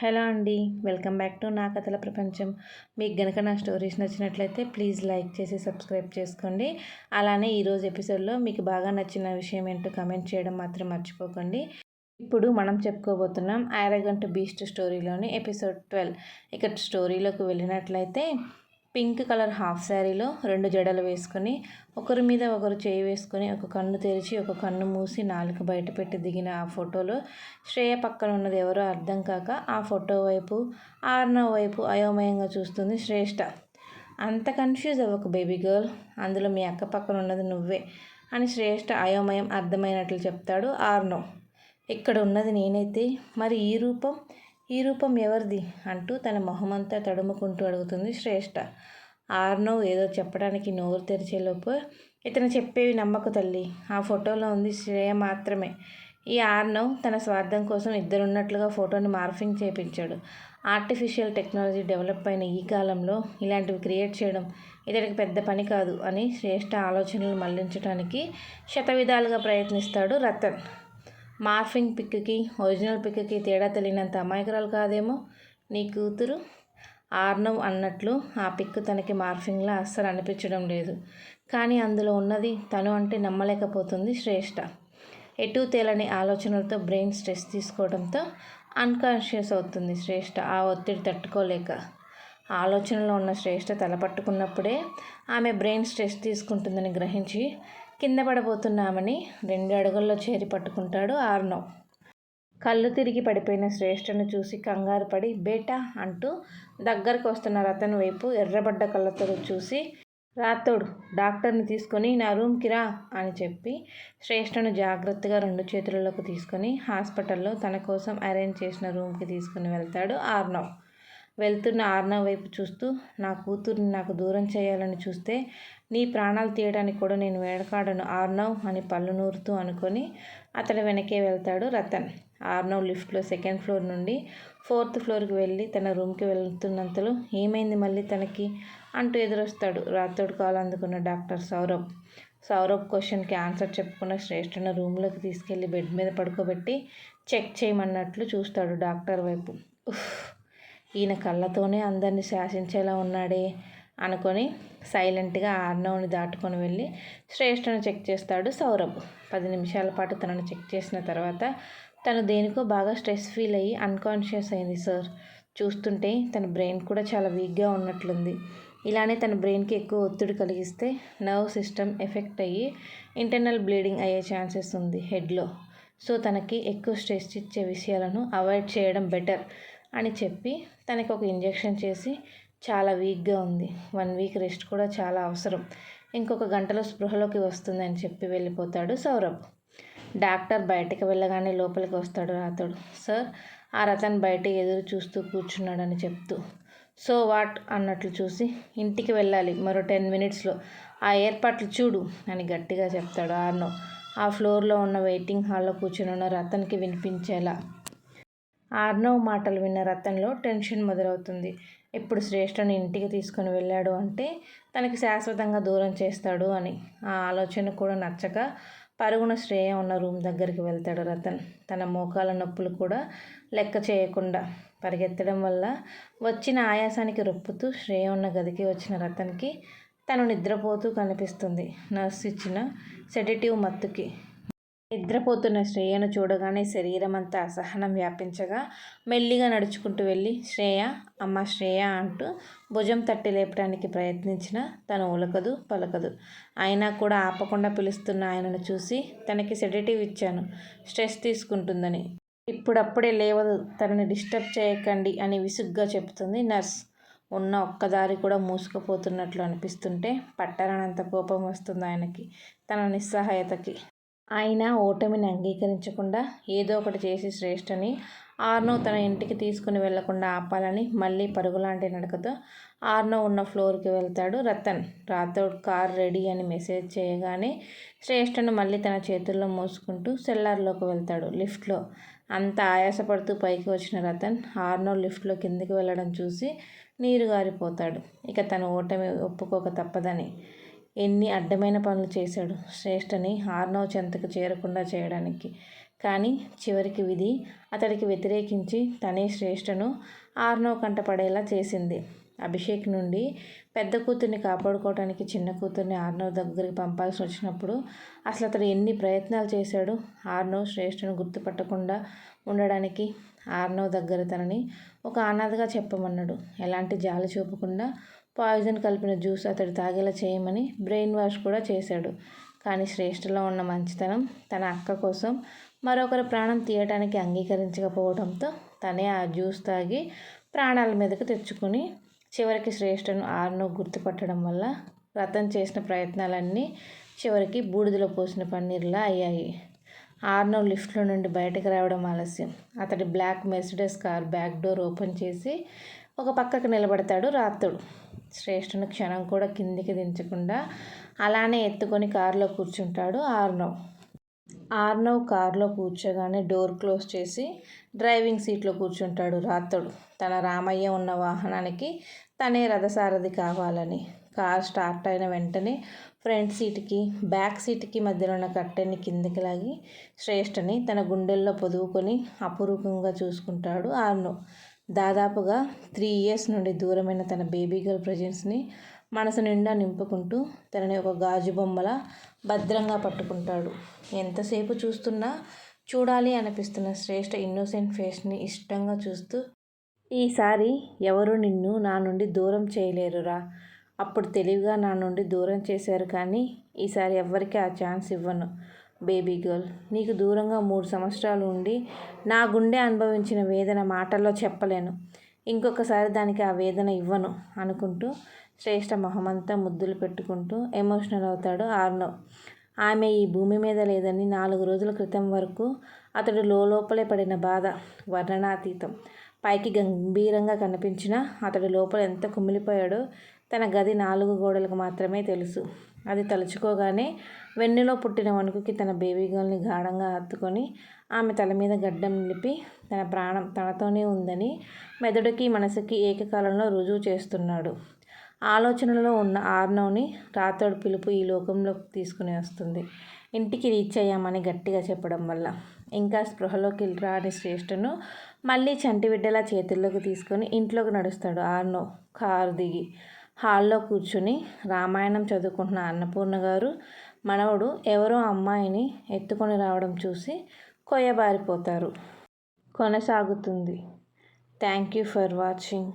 Hello అండి welcome back to నా కథల ప్రపంచం. మీకు గనక నా స్టోరీస్ నచ్చినట్లయితే ప్లీజ్ లైక్ చేసి సబ్స్క్రైబ్ చేసుకోండి. అలానే ఈరోజు ఎపిసోడ్లో మీకు బాగా నచ్చిన విషయం ఏంటో కమెంట్ చేయడం మాత్రం మర్చిపోకండి. ఇప్పుడు మనం చెప్పుకోబోతున్నాం ఆరగంట బీస్ట్ స్టోరీలోని ఎపిసోడ్ ట్వెల్వ్. ఇక్కడ స్టోరీలోకి వెళ్ళినట్లయితే పింక్ కలర్ హాఫ్ శారీలో రెండు జడలు వేసుకొని ఒకరి మీద ఒకరు చేయి వేసుకొని ఒక కన్ను తెరిచి ఒక కన్ను మూసి నాలుక బయట పెట్టి దిగిన ఆ ఫోటోలో శ్రేయ పక్కన ఉన్నది ఎవరో అర్థం కాక ఆ ఫోటో వైపు ఆర్నో వైపు అయోమయంగా చూస్తుంది శ్రేష్ఠ అంత కన్ఫ్యూజ్ అవ్వకు బేబీ గర్ల్ అందులో మీ అక్క పక్కన ఉన్నది నువ్వే అని శ్రేష్ఠ అయోమయం అర్థమైనట్లు చెప్తాడు ఆర్నో. ఇక్కడ ఉన్నది నేనైతే మరి ఈ రూపం ఈ రూపం ఎవరిది? అంటూ తన మొహమంతా తడుముకుంటూ అడుగుతుంది శ్రేష్ఠ ఆర్నవ్ ఏదో చెప్పడానికి నోరు తెరిచేలోపు ఇతను చెప్పేవి నమ్మకు తల్లి. ఆ ఫోటోలో ఉంది శ్రేయ మాత్రమే. ఈ ఆర్నవ్ తన స్వార్థం కోసం ఇద్దరున్నట్లుగా ఫోటోని మార్ఫింగ్ చేపించాడు ఆర్టిఫిషియల్ టెక్నాలజీ డెవలప్ అయిన ఈ కాలంలో ఇలాంటివి క్రియేట్ చేయడం ఇతనికి పెద్ద పని కాదు అని శ్రేష్ఠ ఆలోచనలు మళ్ళించడానికి శతవిధాలుగా ప్రయత్నిస్తాడు రతన్. మార్ఫింగ్ పిక్కి ఒరిజినల్ పిక్కి తేడా తెలియనంత అమాయకురాలు కాదేమో నీ కూతురు? ఆర్నవ్ అన్నట్లు ఆ పిక్ తనకి మార్ఫింగ్లా అస్సలు అనిపించడం లేదు. కానీ అందులో ఉన్నది తను అంటే నమ్మలేకపోతుంది శ్రేష్ఠ ఎటు తేలని ఆలోచనలతో బ్రెయిన్ స్ట్రెస్ తీసుకోవడంతో అన్కాన్షియస్ అవుతుంది శ్రేష్ఠ ఆ ఒత్తిడి తట్టుకోలేక. ఆలోచనలో ఉన్న శ్రేష్ఠ తలపట్టుకున్నప్పుడే ఆమె బ్రెయిన్ స్ట్రెస్ తీసుకుంటుందని గ్రహించి కింద పడబోతున్నామని రెండు అడుగుల్లో చేరి పట్టుకుంటాడు ఆర్నవ్ కళ్ళు తిరిగి పడిపోయిన శ్రేష్ఠను చూసి కంగారు పడి బేటా అంటూ దగ్గరకు వస్తున్న రతన్ వైపు. ఎర్రబడ్డ కళ్ళతో చూసి రాతోడు డాక్టర్ని తీసుకొని నా రూమ్కి రా అని చెప్పి శ్రేష్ఠను జాగ్రత్తగా రెండు చేతులలోకి తీసుకొని హాస్పిటల్లో తన కోసం అరేంజ్ చేసిన రూమ్కి తీసుకుని వెళ్తాడు ఆర్నవ్ వెళ్తున్న ఆర్నవ్ వైపు చూస్తూ నా కూతుర్ని నాకు దూరం చేయాలని చూస్తే నీ ప్రాణాలు తీయడానికి కూడా నేను వేడకాడను ఆర్నవ్ అని పళ్ళు నూరుతూ అనుకొని అతడు వెనకే వెళ్తాడు రతన్. ఆర్నవ్ లిఫ్ట్లో సెకండ్ ఫ్లోర్ నుండి ఫోర్త్ ఫ్లోర్కి వెళ్ళి తన రూమ్కి వెళ్తున్నంతలో ఏమైంది మళ్ళీ తనకి? అంటూ ఎదురొస్తాడు రాతోడు కాల్ అందుకున్న డాక్టర్ సౌరభ్. సౌరభ్ క్వశ్చన్కి ఆన్సర్ చెప్పుకున్న శ్రేష్ఠను రూమ్లోకి తీసుకెళ్ళి బెడ్ మీద పడుకోబెట్టి చెక్ చేయమన్నట్లు చూస్తాడు డాక్టర్ వైపు. ఈయన కళ్ళతోనే అందరిని శాసించేలా ఉన్నాడే అనుకొని సైలెంట్గా ఆర్నవ్ని దాటుకొని వెళ్ళి శ్రేష్ఠను చెక్ చేస్తాడు సౌరభ్. పది నిమిషాల పాటు తనను చెక్ చేసిన తర్వాత తను దేనికో బాగా స్ట్రెస్ ఫీల్ అయ్యి అన్కాన్షియస్ అయింది సార్. చూస్తుంటే తన బ్రెయిన్ కూడా చాలా వీక్గా ఉన్నట్లుంది. ఇలానే తన బ్రెయిన్కి ఎక్కువ ఒత్తిడి కలిగిస్తే నర్వ్ సిస్టమ్ ఎఫెక్ట్ అయ్యి ఇంటర్నల్ బ్లీడింగ్ అయ్యే ఛాన్సెస్ ఉంది హెడ్లో. సో తనకి ఎక్కువ స్ట్రెస్ ఇచ్చే విషయాలను అవాయిడ్ చేయడం బెటర్. అని చెప్పి తనకి ఒక ఇంజెక్షన్ చేసి చాలా వీక్గా ఉంది. వన్ వీక్ రెస్ట్ కూడా చాలా అవసరం. ఇంకొక గంటలో స్పృహలోకి వస్తుంది అని చెప్పి వెళ్ళిపోతాడు సౌరభ్. డాక్టర్ బయటకు వెళ్ళగానే లోపలికి వస్తాడు రాతోడు సార్ ఆ రతన్ బయట ఎదురు చూస్తూ కూర్చున్నాడని చెప్తూ. So what? అన్నట్లు చూసి ఇంటికి వెళ్ళాలి మరో టెన్ మినిట్స్లో. ఆ ఏర్పాట్లు చూడు అని గట్టిగా చెప్తాడు ఆర్నో. ఆ ఫ్లోర్లో ఉన్న వెయిటింగ్ హాల్లో కూర్చుని ఉన్న రతన్కి వినిపించేలా. ఆర్నవ్ మాటలు విన్న రతన్లో టెన్షన్ మొదలవుతుంది. ఇప్పుడు శ్రేష్ఠని ఇంటికి తీసుకొని వెళ్ళాడు అంటే తనకి శాశ్వతంగా దూరం చేస్తాడు అని. ఆ ఆలోచన కూడా నచ్చక పరుగున శ్రేయ ఉన్న రూమ్ దగ్గరికి వెళ్తాడు రతన్. తన మోకాల నొప్పులు కూడా లెక్క చేయకుండా పరిగెత్తడం వల్ల వచ్చిన ఆయాసానికి రొప్పుతూ శ్రేయ ఉన్న గదికి వచ్చిన రతన్కి తను నిద్రపోతూ కనిపిస్తుంది. నర్స్ ఇచ్చిన సెడేటివ్ మత్తుకి. నిద్రపోతున్న శ్రేయను చూడగానే శరీరం అంతా అసహనం వ్యాపించగా మెల్లిగా నడుచుకుంటూ వెళ్ళి శ్రేయ అమ్మ శ్రేయ అంటూ భుజం తట్టి లేపడానికి ప్రయత్నించిన తను ఉలకదు పలకదు. అయినా కూడా ఆపకుండా పిలుస్తున్న ఆయనను చూసి తనకి సెడేటివ్ ఇచ్చాను స్ట్రెస్ తీసుకుంటుందని. ఇప్పుడప్పుడే లేవదు తనని డిస్టర్బ్ చేయకండి అని విసుగ్గా చెబుతుంది నర్స్. ఉన్న ఒక్కదారి కూడా మూసుకుపోతున్నట్లు అనిపిస్తుంటే పట్టరానంత కోపం వస్తుంది ఆయనకి తన నిస్సహాయతకి. అయినా ఓటమిని అంగీకరించకుండా ఏదో ఒకటి చేసి శ్రేష్ఠని ఆర్నో తన ఇంటికి తీసుకుని వెళ్ళకుండా ఆపాలని మళ్ళీ పరుగులాంటి నడకతో ఆర్నో ఉన్న ఫ్లోర్కి వెళ్తాడు రతన్. రాథోడ్ కార్ రెడీ అని మెసేజ్ చేయగానే శ్రేష్ఠను మళ్ళీ తన చేతుల్లో మోసుకుంటూ సెల్లార్లోకి వెళ్తాడు లిఫ్ట్లో. అంత ఆయాసపడుతూ పైకి వచ్చిన రతన్ ఆర్నో లిఫ్ట్లో కిందికి వెళ్ళడం చూసి నీరు గారిపోతాడు. ఇక తన ఓటమి ఒప్పుకోక తప్పదని. ఎన్ని అడ్డమైన పనులు చేశాడు శ్రేష్ఠని ఆర్నవ్ చెంతకు చేరకుండా చేయడానికి. కానీ చివరికి విధి అతడికి వ్యతిరేకించి తనే శ్రేష్ఠను ఆర్నవ్ కంట కంటపడేలా చేసింది. అభిషేక్ నుండి పెద్ద కూతుర్ని కాపాడుకోవడానికి చిన్న కూతుర్ని ఆర్నవ్ దగ్గరికి పంపాల్సి వచ్చినప్పుడు అసలు అతడు ఎన్ని ప్రయత్నాలు చేశాడు ఆర్నవ్ శ్రేష్ఠను గుర్తుపట్టకుండా ఉండడానికి? ఆర్నవ్ దగ్గర తనని ఒక అనాథగా చెప్పమన్నాడు. ఎలాంటి జాలి చూపకుండా పాయిజన్ కలిపిన జ్యూస్ అతడు తాగేలా చేయమని బ్రెయిన్ వాష్ కూడా చేశాడు. కానీ శ్రేష్ఠలో ఉన్న మంచితనం తన అక్క కోసం మరొకరి ప్రాణం తీయటానికి అంగీకరించకపోవడంతో తనే ఆ జ్యూస్ తాగి ప్రాణాల మీదకు తెచ్చుకొని చివరికి శ్రేష్ఠను ఆరును గుర్తుపట్టడం వల్ల రతన్ చేసిన ప్రయత్నాలన్నీ చివరికి బూడిదలో పోసిన పన్నీర్లా అయ్యాయి. ఆర్నో లిఫ్ట్లో నుండి బయటకు రావడం ఆలస్యం. అతడి black Mercedes car back door open చేసి ఒక పక్కకు నిలబడతాడు రాత్రుడు. శ్రేష్ఠుని క్షణం కూడా కిందికి దించకుండా అలానే ఎత్తుకొని కారులో కూర్చుంటాడు ఆర్నవ్. ఆర్నవ్ కారులో కూర్చోగానే డోర్ క్లోజ్ చేసి డ్రైవింగ్ సీట్లో కూర్చుంటాడు రాత్రుడు. తన రామయ్య ఉన్న వాహనానికి తనే రథసారథి కావాలని. కార్ స్టార్ట్ అయిన వెంటనే ఫ్రంట్ సీట్కి బ్యాక్ సీట్కి మధ్యలో ఉన్న కట్టెని కిందకి లాగి శ్రేష్ఠని తన గుండెల్లో పొదువుకొని అపురూపంగా చూసుకుంటాడు ఆర్నో దాదాపుగా త్రీ ఇయర్స్ నుండి దూరమైన తన బేబీ గర్ల్ ప్రజెన్స్ని మనసు నిండా నింపుకుంటూ తనని ఒక గాజు బొమ్మలా భద్రంగా పట్టుకుంటాడు. ఎంతసేపు చూస్తున్నా చూడాలి అనిపిస్తున్న శ్రేష్ఠ ఇన్నోసెంట్ ఫేస్ని ఇష్టంగా చూస్తూ ఈసారి ఎవరు నిన్ను నా నుండి దూరం చేయలేరురా. అప్పుడు తెలివిగా నా నుండి దూరం చేశారు కానీ ఈసారి ఎవ్వరికి ఆ ఛాన్స్ ఇవ్వను. Baby girl. నీకు దూరంగా మూడు సంవత్సరాలు ఉండి నా గుండె అనుభవించిన వేదన మాటల్లో చెప్పలేను. ఇంకొకసారి దానికి ఆ వేదన ఇవ్వను అనుకుంటూ శ్రేష్ఠ మొహమంతా ముద్దులు పెట్టుకుంటూ ఎమోషనల్ అవుతాడు ఆర్నవ్ ఆమె ఈ భూమి మీద లేదని నాలుగు రోజుల క్రితం వరకు అతడు లోపలే పడిన బాధ వర్ణనాతీతం. పైకి గంభీరంగా కనిపించినా అతడు లోపల ఎంత కుమిలిపోయాడో తన గది నాలుగు గోడలకు మాత్రమే తెలుసు. అది తలుచుకోగానే వెన్నులో పుట్టిన వణుకుకి తన బేబీ గర్ల్ని గాఢంగా హత్తుకొని ఆమె తల మీద గడ్డం నిలిపి తన ప్రాణం తనతోనే ఉందని మెదడుకి మనసుకి ఏకకాలంలో రుజువు చేస్తున్నాడు. ఆలోచనలో ఉన్న ఆర్నవ్ని రాతోడు పిలుపు ఈ లోకంలోకి తీసుకుని వస్తుంది. ఇంటికి రీచ్ అయ్యామని గట్టిగా చెప్పడం వల్ల. ఇంకా స్పృహలోకి రాని శ్రేష్ఠను మళ్ళీ చంటిబిడ్డలా చేతుల్లోకి తీసుకొని ఇంట్లోకి నడుస్తాడు ఆర్నో కారు దిగి. హాల్లో కూర్చుని రామాయణం చదువుకుంటున్న అన్నపూర్ణ గారు మనవడు ఎవరో అమ్మాయిని ఎత్తుకొని రావడం చూసి కొయ్యబారిపోతారు. కొనసాగుతుంది. Thank you for watching.